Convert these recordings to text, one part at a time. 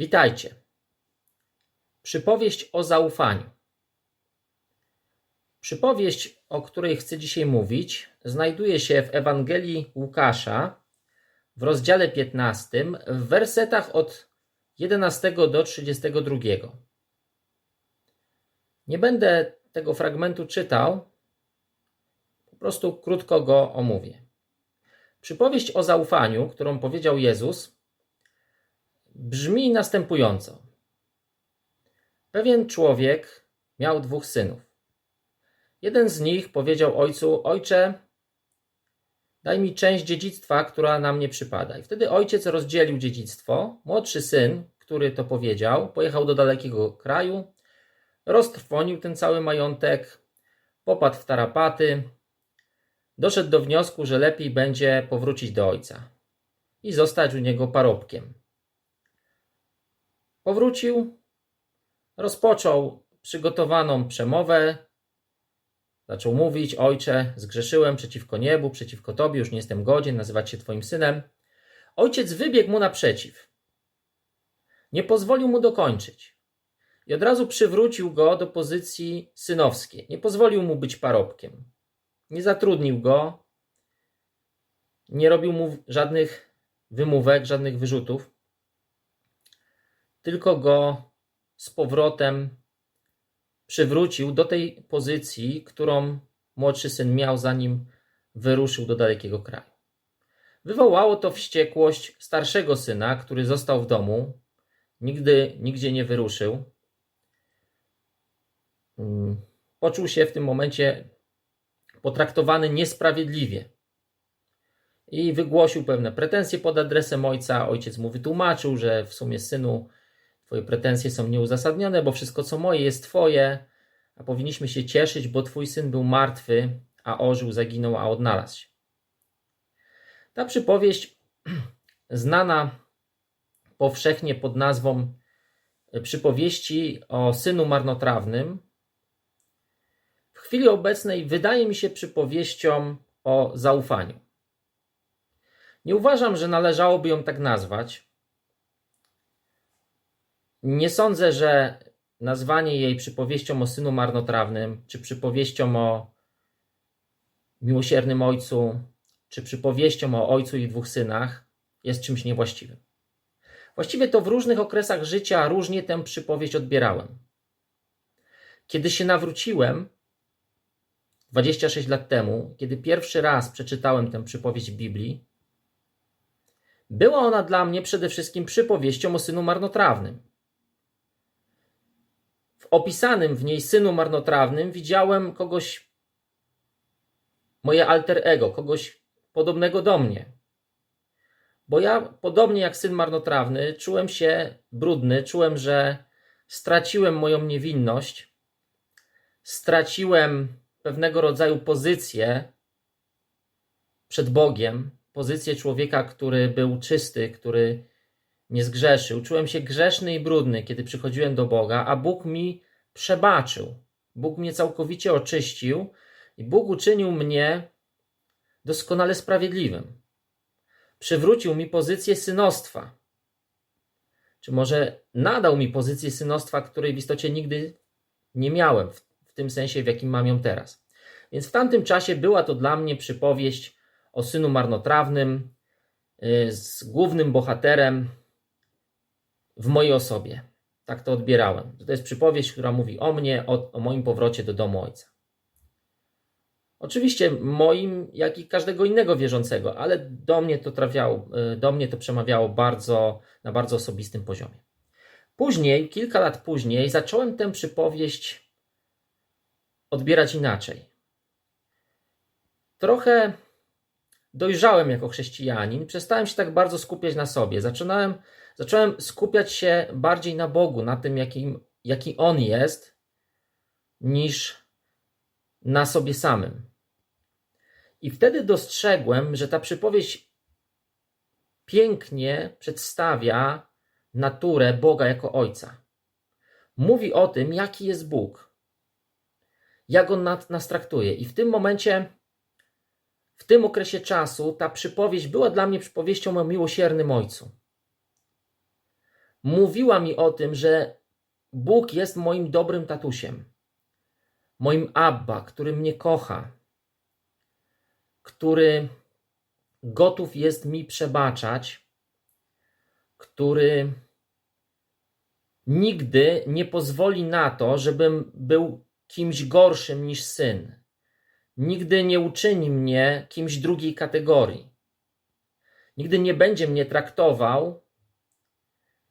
Witajcie. Przypowieść o zaufaniu. Przypowieść, o której chcę dzisiaj mówić, znajduje się w Ewangelii Łukasza w rozdziale 15, w wersetach od 11 do 32. Nie będę tego fragmentu czytał, po prostu krótko go omówię. Przypowieść o zaufaniu, którą powiedział Jezus, brzmi następująco. Pewien człowiek miał dwóch synów. Jeden z nich powiedział ojcu: Ojcze, daj mi część dziedzictwa, która na mnie przypada. I wtedy ojciec rozdzielił dziedzictwo. Młodszy syn, który to powiedział, pojechał do dalekiego kraju, roztrwonił ten cały majątek, popadł w tarapaty, doszedł do wniosku, że lepiej będzie powrócić do ojca i zostać u niego parobkiem. Powrócił, rozpoczął przygotowaną przemowę, zaczął mówić: Ojcze, zgrzeszyłem przeciwko niebu, przeciwko Tobie, już nie jestem godzien nazywać się Twoim synem. Ojciec wybiegł mu naprzeciw. Nie pozwolił mu dokończyć. I od razu przywrócił go do pozycji synowskiej. Nie pozwolił mu być parobkiem. Nie zatrudnił go. Nie robił mu żadnych wymówek, żadnych wyrzutów tylko go z powrotem przywrócił do tej pozycji, którą młodszy syn miał, zanim wyruszył do dalekiego kraju. Wywołało to wściekłość starszego syna, który został w domu, nigdy nigdzie nie wyruszył. Mm, poczuł się w tym momencie potraktowany niesprawiedliwie i wygłosił pewne pretensje pod adresem ojca. Ojciec mu wytłumaczył, że w sumie synu Twoje pretensje są nieuzasadnione, bo wszystko, co moje, jest Twoje, a powinniśmy się cieszyć, bo Twój syn był martwy, a ożył, zaginął, a odnalazł się. Ta przypowieść, znana powszechnie pod nazwą przypowieści o synu marnotrawnym, w chwili obecnej wydaje mi się przypowieścią o zaufaniu. Nie uważam, że należałoby ją tak nazwać, nie sądzę, że nazwanie jej przypowieścią o synu marnotrawnym, czy przypowieścią o miłosiernym ojcu, czy przypowieścią o ojcu i dwóch synach jest czymś niewłaściwym. Właściwie to w różnych okresach życia różnie tę przypowieść odbierałem. Kiedy się nawróciłem, 26 lat temu, kiedy pierwszy raz przeczytałem tę przypowieść Biblii, była ona dla mnie przede wszystkim przypowieścią o synu marnotrawnym opisanym w niej synu marnotrawnym widziałem kogoś, moje alter ego, kogoś podobnego do mnie. Bo ja, podobnie jak syn marnotrawny, czułem się brudny, czułem, że straciłem moją niewinność, straciłem pewnego rodzaju pozycję przed Bogiem, pozycję człowieka, który był czysty, który nie zgrzeszył. Czułem się grzeszny i brudny, kiedy przychodziłem do Boga, a Bóg mi przebaczył. Bóg mnie całkowicie oczyścił i Bóg uczynił mnie doskonale sprawiedliwym. Przywrócił mi pozycję synostwa. Czy może nadał mi pozycję synostwa, której w istocie nigdy nie miałem, w, w tym sensie, w jakim mam ją teraz. Więc w tamtym czasie była to dla mnie przypowieść o synu marnotrawnym, yy, z głównym bohaterem w mojej osobie. Tak to odbierałem. To jest przypowieść, która mówi o mnie, o, o moim powrocie do domu ojca. Oczywiście moim, jak i każdego innego wierzącego, ale do mnie to trafiało, y, do mnie to przemawiało bardzo, na bardzo osobistym poziomie. Później, kilka lat później, zacząłem tę przypowieść odbierać inaczej. Trochę dojrzałem jako chrześcijanin, przestałem się tak bardzo skupiać na sobie. Zaczynałem zacząłem skupiać się bardziej na Bogu, na tym, jakim, jaki On jest, niż na sobie samym. I wtedy dostrzegłem, że ta przypowieść pięknie przedstawia naturę Boga jako Ojca. Mówi o tym, jaki jest Bóg, jak On nas traktuje. I w tym momencie, w tym okresie czasu, ta przypowieść była dla mnie przypowieścią o miłosiernym Ojcu. Mówiła mi o tym, że Bóg jest moim dobrym tatusiem, moim Abba, który mnie kocha, który gotów jest mi przebaczać, który nigdy nie pozwoli na to, żebym był kimś gorszym niż syn. Nigdy nie uczyni mnie kimś drugiej kategorii. Nigdy nie będzie mnie traktował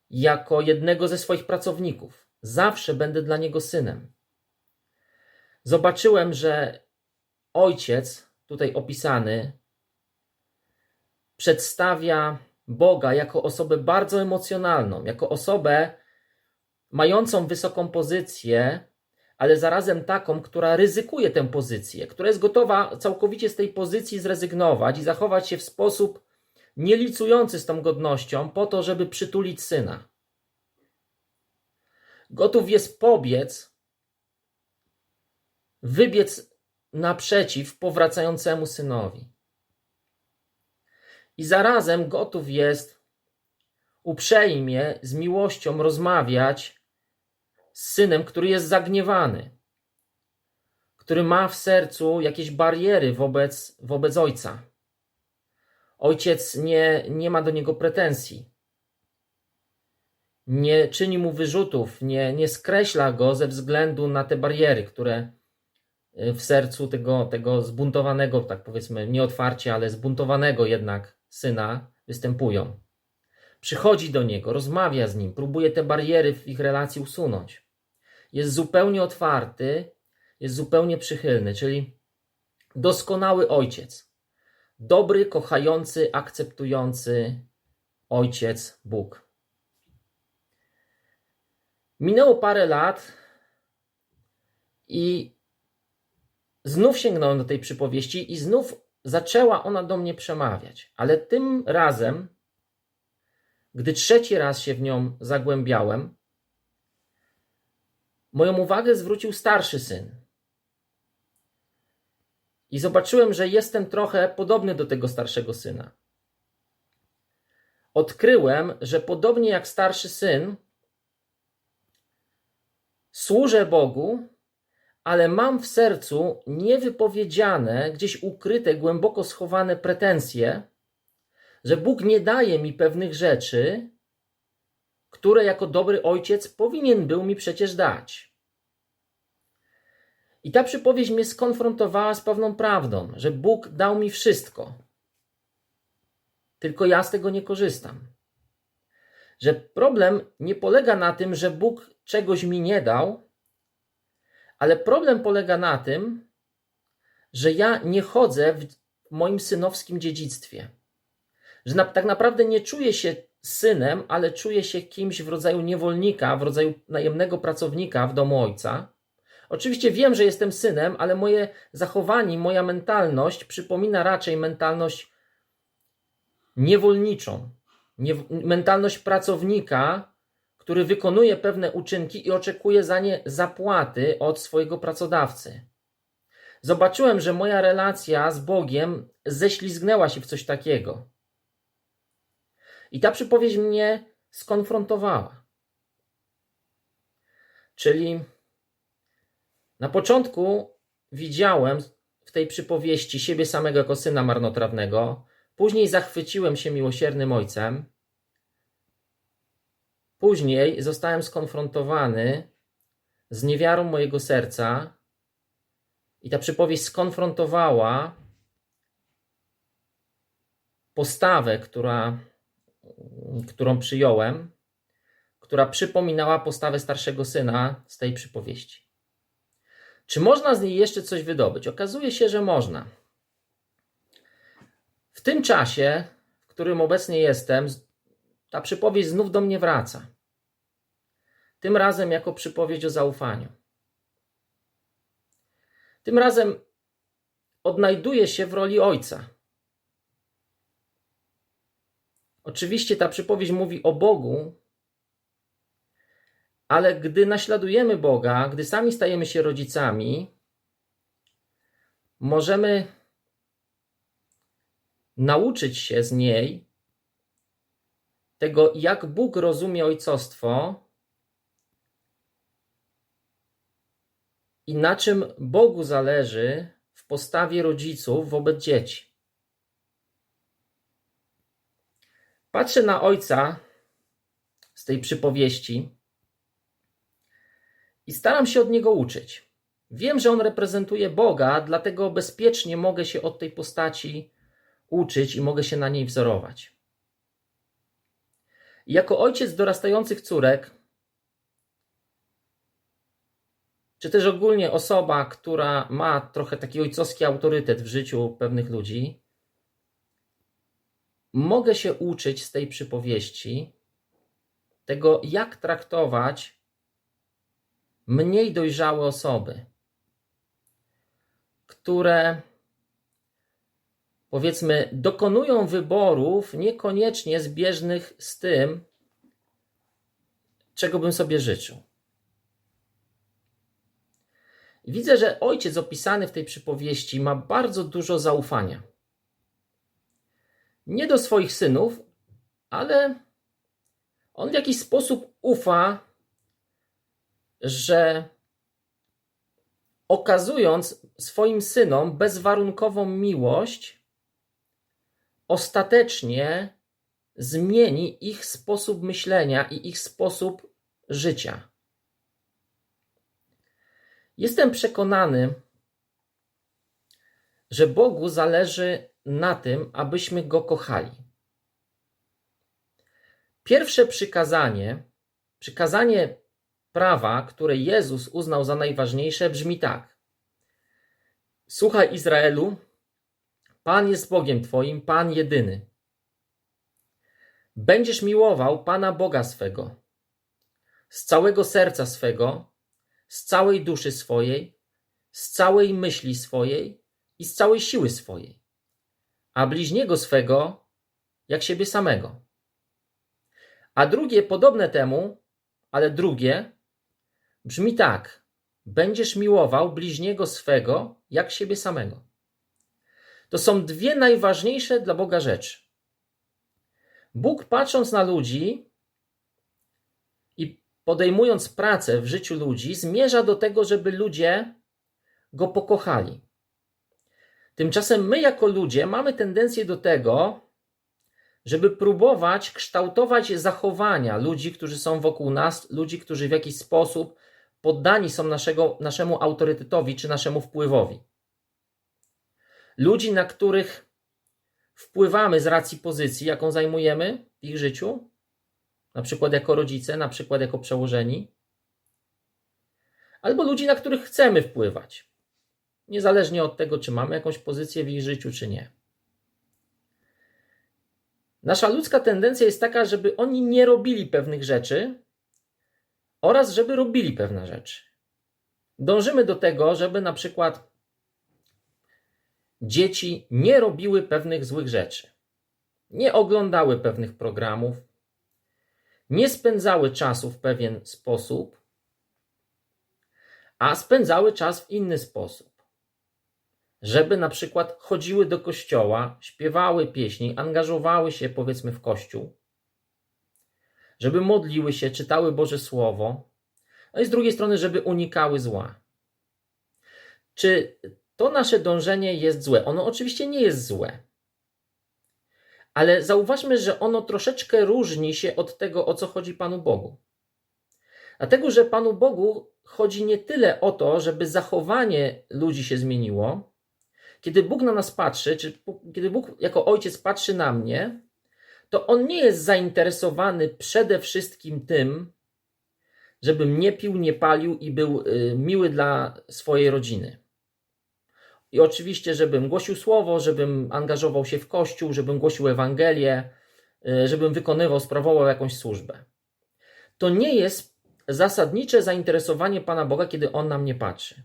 jako jednego ze swoich pracowników. Zawsze będę dla niego synem. Zobaczyłem, że ojciec, tutaj opisany, przedstawia Boga jako osobę bardzo emocjonalną, jako osobę mającą wysoką pozycję, ale zarazem taką, która ryzykuje tę pozycję, która jest gotowa całkowicie z tej pozycji zrezygnować i zachować się w sposób nielicujący z tą godnością, po to, żeby przytulić syna. Gotów jest pobiec, wybiec naprzeciw powracającemu synowi. I zarazem gotów jest uprzejmie, z miłością rozmawiać z synem, który jest zagniewany, który ma w sercu jakieś bariery wobec, wobec ojca. Ojciec nie, nie ma do niego pretensji. Nie czyni mu wyrzutów, nie, nie skreśla go ze względu na te bariery, które w sercu tego, tego zbuntowanego, tak powiedzmy, nie otwarcie, ale zbuntowanego jednak syna występują. Przychodzi do niego, rozmawia z nim, próbuje te bariery w ich relacji usunąć. Jest zupełnie otwarty, jest zupełnie przychylny, czyli doskonały ojciec. Dobry, kochający, akceptujący ojciec Bóg. Minęło parę lat i znów sięgnąłem do tej przypowieści i znów zaczęła ona do mnie przemawiać. Ale tym razem, gdy trzeci raz się w nią zagłębiałem, moją uwagę zwrócił starszy syn. I zobaczyłem, że jestem trochę podobny do tego starszego syna. Odkryłem, że podobnie jak starszy syn, służę Bogu, ale mam w sercu niewypowiedziane, gdzieś ukryte, głęboko schowane pretensje, że Bóg nie daje mi pewnych rzeczy, które jako dobry ojciec powinien był mi przecież dać. I ta przypowieść mnie skonfrontowała z pewną prawdą, że Bóg dał mi wszystko, tylko ja z tego nie korzystam. Że problem nie polega na tym, że Bóg czegoś mi nie dał, ale problem polega na tym, że ja nie chodzę w moim synowskim dziedzictwie. Że na, tak naprawdę nie czuję się synem, ale czuję się kimś w rodzaju niewolnika, w rodzaju najemnego pracownika w domu ojca. Oczywiście wiem, że jestem synem, ale moje zachowanie, moja mentalność przypomina raczej mentalność niewolniczą, nie, mentalność pracownika, który wykonuje pewne uczynki i oczekuje za nie zapłaty od swojego pracodawcy. Zobaczyłem, że moja relacja z Bogiem ześlizgnęła się w coś takiego. I ta przypowieść mnie skonfrontowała. Czyli na początku widziałem w tej przypowieści siebie samego jako syna marnotrawnego, później zachwyciłem się miłosiernym ojcem, Później zostałem skonfrontowany z niewiarą mojego serca, i ta przypowieść skonfrontowała postawę, która, którą przyjąłem, która przypominała postawę starszego syna z tej przypowieści. Czy można z niej jeszcze coś wydobyć? Okazuje się, że można. W tym czasie, w którym obecnie jestem, ta przypowieść znów do mnie wraca. Tym razem jako przypowieść o zaufaniu. Tym razem odnajduje się w roli ojca. Oczywiście ta przypowieść mówi o Bogu, ale gdy naśladujemy Boga, gdy sami stajemy się rodzicami, możemy nauczyć się z niej tego, jak Bóg rozumie ojcostwo i na czym Bogu zależy w postawie rodziców wobec dzieci. Patrzę na ojca z tej przypowieści i staram się od niego uczyć. Wiem, że on reprezentuje Boga, dlatego bezpiecznie mogę się od tej postaci uczyć i mogę się na niej wzorować. Jako ojciec dorastających córek, czy też ogólnie osoba, która ma trochę taki ojcowski autorytet w życiu pewnych ludzi, mogę się uczyć z tej przypowieści tego, jak traktować mniej dojrzałe osoby, które powiedzmy dokonują wyborów niekoniecznie zbieżnych z tym, czego bym sobie życzył. Widzę, że ojciec opisany w tej przypowieści ma bardzo dużo zaufania. Nie do swoich synów, ale on w jakiś sposób ufa, że okazując swoim synom bezwarunkową miłość, ostatecznie zmieni ich sposób myślenia i ich sposób życia. Jestem przekonany, że Bogu zależy na tym, abyśmy Go kochali. Pierwsze przykazanie, przykazanie prawa, które Jezus uznał za najważniejsze, brzmi tak: Słuchaj Izraelu, Pan jest Bogiem Twoim, Pan jedyny. Będziesz miłował Pana Boga swego z całego serca swego, z całej duszy swojej, z całej myśli swojej i z całej siły swojej, a bliźniego swego jak siebie samego. A drugie, podobne temu, ale drugie, brzmi tak: Będziesz miłował bliźniego swego jak siebie samego. To są dwie najważniejsze dla Boga rzeczy. Bóg, patrząc na ludzi i podejmując pracę w życiu ludzi, zmierza do tego, żeby ludzie go pokochali. Tymczasem my, jako ludzie, mamy tendencję do tego, żeby próbować kształtować zachowania ludzi, którzy są wokół nas, ludzi, którzy w jakiś sposób poddani są naszego, naszemu autorytetowi czy naszemu wpływowi. Ludzi, na których wpływamy z racji pozycji, jaką zajmujemy w ich życiu, na przykład jako rodzice, na przykład jako przełożeni, albo ludzi, na których chcemy wpływać, niezależnie od tego, czy mamy jakąś pozycję w ich życiu, czy nie. Nasza ludzka tendencja jest taka, żeby oni nie robili pewnych rzeczy oraz żeby robili pewne rzeczy. Dążymy do tego, żeby na przykład dzieci nie robiły pewnych złych rzeczy, nie oglądały pewnych programów, nie spędzały czasu w pewien sposób, a spędzały czas w inny sposób. Żeby na przykład chodziły do kościoła, śpiewały pieśni, angażowały się powiedzmy w kościół, żeby modliły się, czytały Boże Słowo, no i z drugiej strony, żeby unikały zła. Czy to nasze dążenie jest złe? Ono oczywiście nie jest złe. Ale zauważmy, że ono troszeczkę różni się od tego, o co chodzi Panu Bogu. Dlatego, że Panu Bogu chodzi nie tyle o to, żeby zachowanie ludzi się zmieniło. Kiedy Bóg na nas patrzy, czy kiedy Bóg jako ojciec patrzy na mnie, to on nie jest zainteresowany przede wszystkim tym, żebym nie pił, nie palił i był y, miły dla swojej rodziny. I oczywiście, żebym głosił słowo, żebym angażował się w kościół, żebym głosił Ewangelię, y, żebym wykonywał, sprawował jakąś służbę. To nie jest zasadnicze zainteresowanie Pana Boga, kiedy On na mnie patrzy.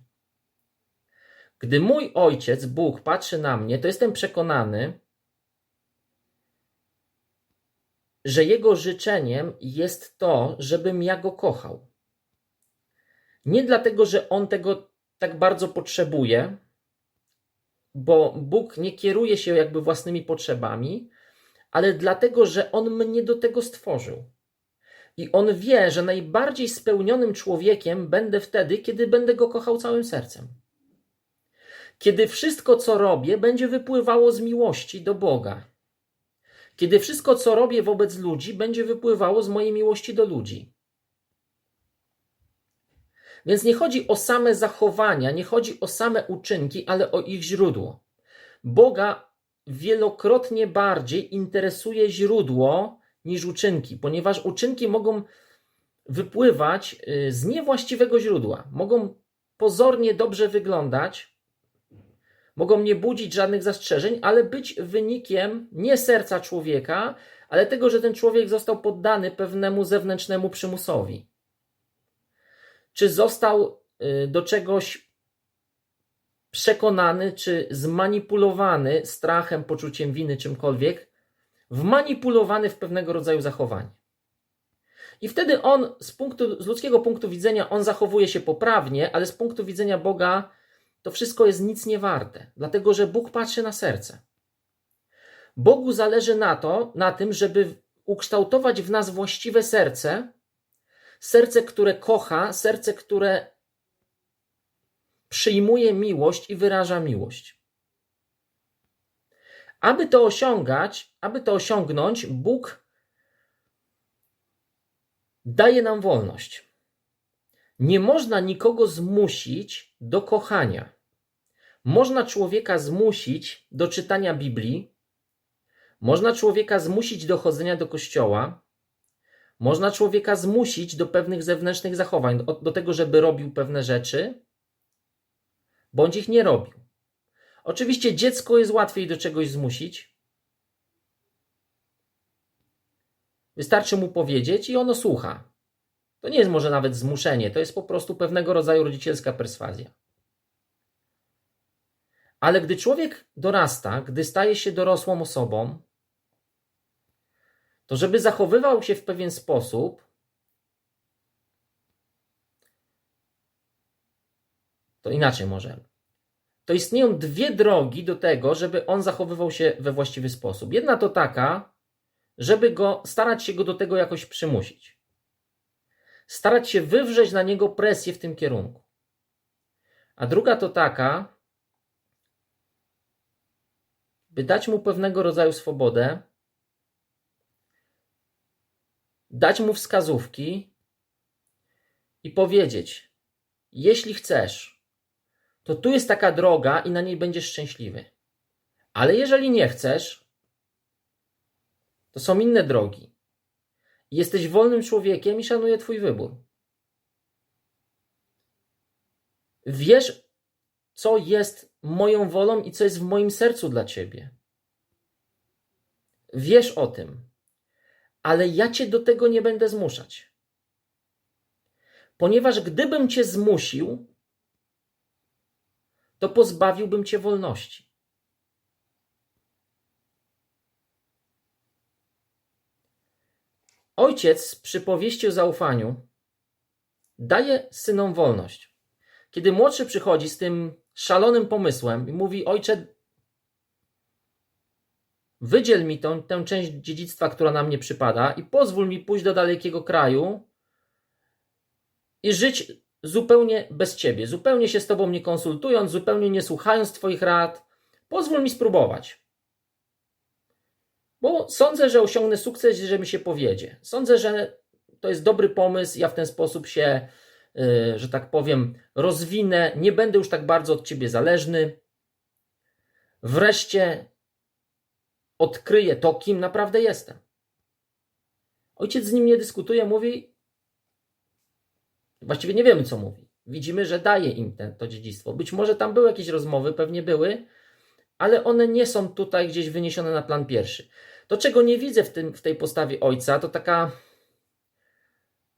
Gdy mój ojciec, Bóg, patrzy na mnie, to jestem przekonany, że jego życzeniem jest to, żebym ja go kochał. Nie dlatego, że on tego tak bardzo potrzebuje, bo Bóg nie kieruje się jakby własnymi potrzebami, ale dlatego, że On mnie do tego stworzył. I On wie, że najbardziej spełnionym człowiekiem będę wtedy, kiedy będę Go kochał całym sercem. Kiedy wszystko, co robię, będzie wypływało z miłości do Boga. Kiedy wszystko, co robię wobec ludzi, będzie wypływało z mojej miłości do ludzi. Więc nie chodzi o same zachowania, nie chodzi o same uczynki, ale o ich źródło. Boga wielokrotnie bardziej interesuje źródło niż uczynki, ponieważ uczynki mogą wypływać y, z niewłaściwego źródła. Mogą pozornie dobrze wyglądać, mogą nie budzić żadnych zastrzeżeń, ale być wynikiem nie serca człowieka, ale tego, że ten człowiek został poddany pewnemu zewnętrznemu przymusowi. Czy został y, do czegoś przekonany, czy zmanipulowany strachem, poczuciem winy, czymkolwiek, wmanipulowany w pewnego rodzaju zachowanie. I wtedy on, z, punktu, z ludzkiego punktu widzenia, on zachowuje się poprawnie, ale z punktu widzenia Boga to wszystko jest nic nie warte, dlatego że Bóg patrzy na serce. Bogu zależy na to, na tym, żeby ukształtować w nas właściwe serce, serce, które kocha, serce, które przyjmuje miłość i wyraża miłość. Aby to osiągać, aby to osiągnąć, Bóg daje nam wolność. Nie można nikogo zmusić do kochania. Można człowieka zmusić do czytania Biblii, można człowieka zmusić do chodzenia do kościoła, można człowieka zmusić do pewnych zewnętrznych zachowań, do, do tego, żeby robił pewne rzeczy, bądź ich nie robił. Oczywiście dziecko jest łatwiej do czegoś zmusić. Wystarczy mu powiedzieć i ono słucha. To nie jest może nawet zmuszenie, to jest po prostu pewnego rodzaju rodzicielska perswazja. Ale gdy człowiek dorasta, gdy staje się dorosłą osobą, to żeby zachowywał się w pewien sposób, to inaczej może. To istnieją dwie drogi do tego, żeby on zachowywał się we właściwy sposób. Jedna to taka, żeby go starać się go do tego jakoś przymusić. Starać się wywrzeć na niego presję w tym kierunku. A druga to taka, by dać mu pewnego rodzaju swobodę, dać mu wskazówki i powiedzieć: Jeśli chcesz, to tu jest taka droga i na niej będziesz szczęśliwy. Ale jeżeli nie chcesz, to są inne drogi. Jesteś wolnym człowiekiem i szanuję Twój wybór. Wiesz, co jest moją wolą i co jest w moim sercu dla Ciebie. Wiesz o tym, ale ja Cię do tego nie będę zmuszać. Ponieważ gdybym Cię zmusił, to pozbawiłbym cię wolności. Ojciec przy powieści o zaufaniu daje synom wolność. Kiedy młodszy przychodzi z tym szalonym pomysłem i mówi: Ojcze, wydziel mi tą, tę część dziedzictwa, która na mnie przypada, i pozwól mi pójść do dalekiego kraju i żyć zupełnie bez ciebie, zupełnie się z tobą nie konsultując, zupełnie nie słuchając twoich rad, pozwól mi spróbować. Bo sądzę, że osiągnę sukces, jeżeli mi się powiedzie. Sądzę, że to jest dobry pomysł. Ja w ten sposób się, że tak powiem, rozwinę. Nie będę już tak bardzo od ciebie zależny. Wreszcie odkryję to, kim naprawdę jestem. Ojciec z nim nie dyskutuje, mówi: Właściwie nie wiemy, co mówi. Widzimy, że daje im ten, to dziedzictwo. Być może tam były jakieś rozmowy, pewnie były, ale one nie są tutaj gdzieś wyniesione na plan pierwszy. To, czego nie widzę w, tym, w tej postawie ojca, to taka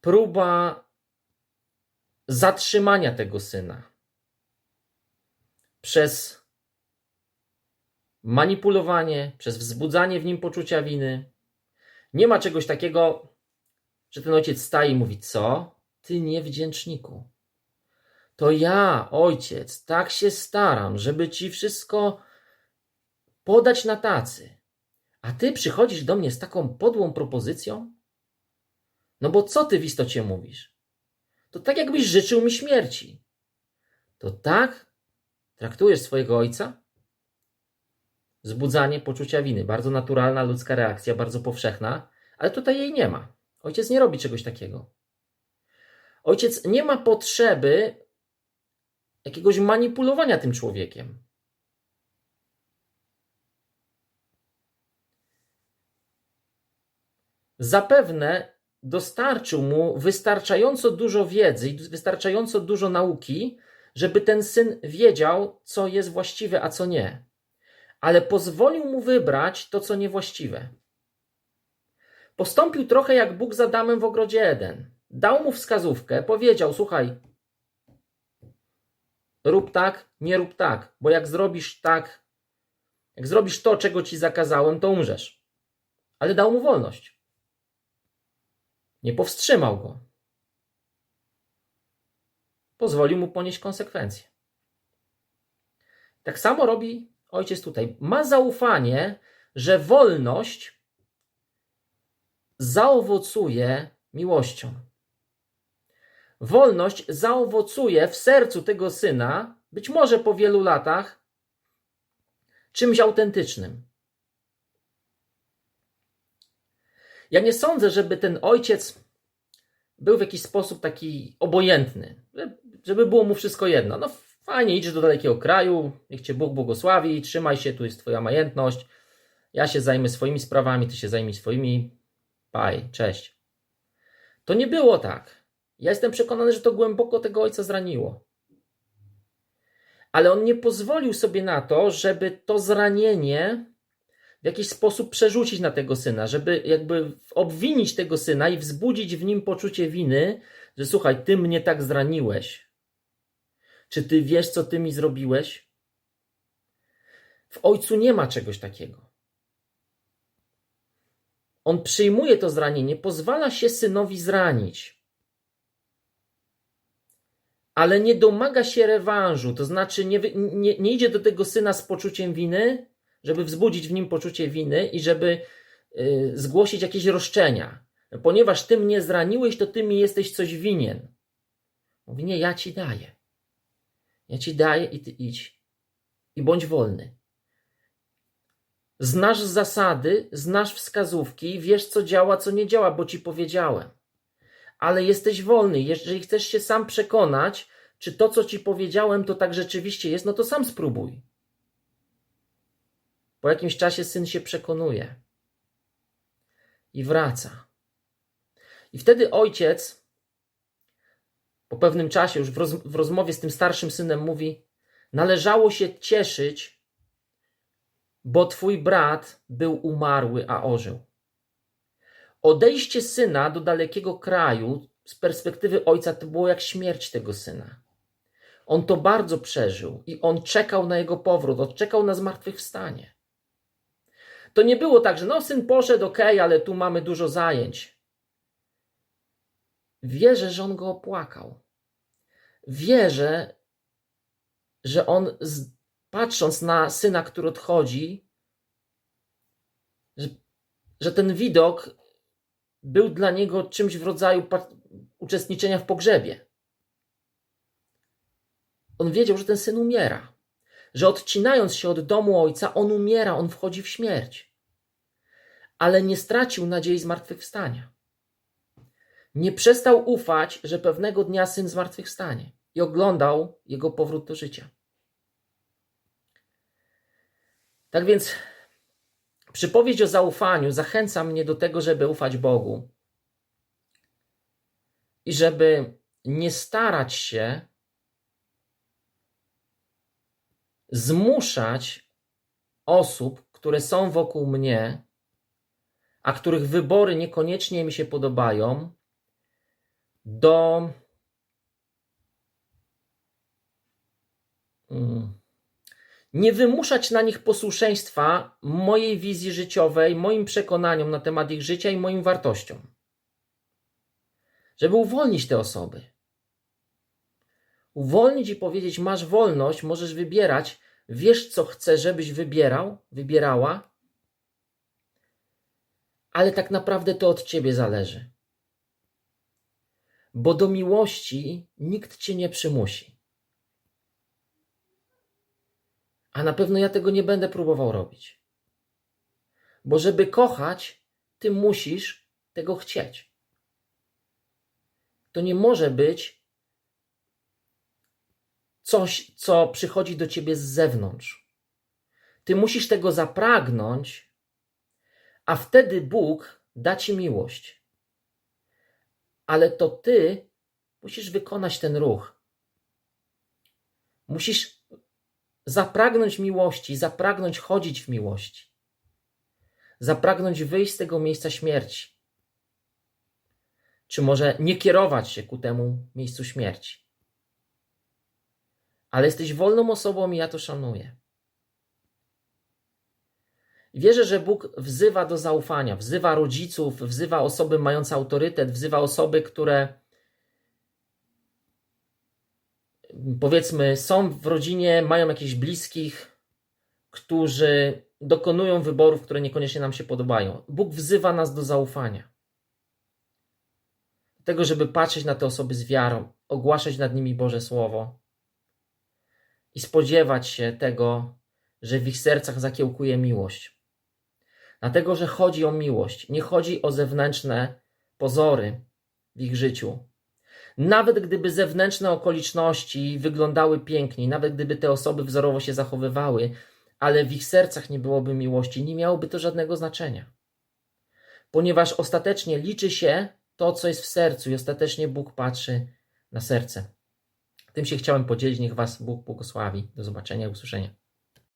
próba zatrzymania tego syna przez manipulowanie, przez wzbudzanie w nim poczucia winy. Nie ma czegoś takiego, że ten ojciec staje i mówi: Co? Ty niewdzięczniku. To ja, ojciec, tak się staram, żeby ci wszystko podać na tacy. A ty przychodzisz do mnie z taką podłą propozycją? No bo co ty w istocie mówisz? To tak jakbyś życzył mi śmierci. To tak traktujesz swojego ojca? Wzbudzanie poczucia winy. Bardzo naturalna ludzka reakcja, bardzo powszechna, ale tutaj jej nie ma. Ojciec nie robi czegoś takiego. Ojciec nie ma potrzeby jakiegoś manipulowania tym człowiekiem. Zapewne dostarczył mu wystarczająco dużo wiedzy i wystarczająco dużo nauki, żeby ten syn wiedział, co jest właściwe, a co nie. Ale pozwolił mu wybrać to, co niewłaściwe. Postąpił trochę jak Bóg z Adamem w ogrodzie Eden. Dał mu wskazówkę, powiedział: Słuchaj, rób tak, nie rób tak, bo jak zrobisz tak, jak zrobisz to, czego ci zakazałem, to umrzesz. Ale dał mu wolność. Nie powstrzymał go. Pozwolił mu ponieść konsekwencje. Tak samo robi ojciec tutaj. Ma zaufanie, że wolność zaowocuje miłością. Wolność zaowocuje w sercu tego syna, być może po wielu latach, czymś autentycznym. Ja nie sądzę, żeby ten ojciec był w jakiś sposób taki obojętny, żeby było mu wszystko jedno. No fajnie, idziesz do dalekiego kraju, niech cię Bóg błogosławi, trzymaj się, tu jest twoja majętność, ja się zajmę swoimi sprawami, ty się zajmij swoimi, paj, cześć. To nie było tak. Ja jestem przekonany, że to głęboko tego ojca zraniło. Ale on nie pozwolił sobie na to, żeby to zranienie w jakiś sposób przerzucić na tego syna, żeby jakby obwinić tego syna i wzbudzić w nim poczucie winy, że słuchaj, ty mnie tak zraniłeś. Czy ty wiesz, co ty mi zrobiłeś? W ojcu nie ma czegoś takiego. On przyjmuje to zranienie, pozwala się synowi zranić, ale nie domaga się rewanżu, to znaczy nie, nie, nie idzie do tego syna z poczuciem winy, żeby wzbudzić w nim poczucie winy i żeby y, zgłosić jakieś roszczenia. Ponieważ ty mnie zraniłeś, to ty mi jesteś coś winien. Mówi, nie, ja ci daję. Ja ci daję i ty idź. I bądź wolny. Znasz zasady, znasz wskazówki, wiesz co działa, co nie działa, bo ci powiedziałem. Ale jesteś wolny. Jeżeli chcesz się sam przekonać, czy to, co ci powiedziałem, to tak rzeczywiście jest, no to sam spróbuj. Po jakimś czasie syn się przekonuje i wraca. I wtedy ojciec, po pewnym czasie, już w, roz, w rozmowie z tym starszym synem, mówi: Należało się cieszyć, bo twój brat był umarły, a ożył. Odejście syna do dalekiego kraju z perspektywy ojca to było jak śmierć tego syna. On to bardzo przeżył i on czekał na jego powrót, odczekał na zmartwychwstanie. To nie było tak, że no syn poszedł, ok, ale tu mamy dużo zajęć. Wierzę, że on go opłakał. Wierzę, że on patrząc na syna, który odchodzi, że, że ten widok był dla niego czymś w rodzaju uczestniczenia w pogrzebie. On wiedział, że ten syn umiera, że odcinając się od domu ojca, on umiera, on wchodzi w śmierć. Ale nie stracił nadziei zmartwychwstania. Nie przestał ufać, że pewnego dnia syn zmartwychwstanie i oglądał jego powrót do życia. Tak więc przypowieść o zaufaniu zachęca mnie do tego, żeby ufać Bogu i żeby nie starać się zmuszać osób, które są wokół mnie, a których wybory niekoniecznie mi się podobają, do. Hmm, nie wymuszać na nich posłuszeństwa mojej wizji życiowej, moim przekonaniom na temat ich życia i moim wartościom. Żeby uwolnić te osoby. Uwolnić i powiedzieć: Masz wolność, możesz wybierać, wiesz, co chcę, żebyś wybierał, wybierała, ale tak naprawdę to od ciebie zależy. Bo do miłości nikt cię nie przymusi. A na pewno ja tego nie będę próbował robić. Bo żeby kochać, ty musisz tego chcieć. To nie może być coś, co przychodzi do ciebie z zewnątrz. Ty musisz tego zapragnąć, a wtedy Bóg da ci miłość. Ale to ty musisz wykonać ten ruch. Musisz zapragnąć miłości, zapragnąć chodzić w miłości, zapragnąć wyjść z tego miejsca śmierci. Czy może nie kierować się ku temu miejscu śmierci. Ale jesteś wolną osobą i ja to szanuję. Wierzę, że Bóg wzywa do zaufania, wzywa rodziców, wzywa osoby mające autorytet, wzywa osoby, które powiedzmy są w rodzinie, mają jakichś bliskich, którzy dokonują wyborów, które niekoniecznie nam się podobają. Bóg wzywa nas do zaufania. Tego, żeby patrzeć na te osoby z wiarą, ogłaszać nad nimi Boże Słowo i spodziewać się tego, że w ich sercach zakiełkuje miłość. Dlatego, że chodzi o miłość. Nie chodzi o zewnętrzne pozory w ich życiu. Nawet gdyby zewnętrzne okoliczności wyglądały pięknie, nawet gdyby te osoby wzorowo się zachowywały, ale w ich sercach nie byłoby miłości, nie miałoby to żadnego znaczenia. Ponieważ ostatecznie liczy się to, co jest w sercu, i ostatecznie Bóg patrzy na serce. Tym się chciałem podzielić. Niech Was Bóg błogosławi. Do zobaczenia i usłyszenia.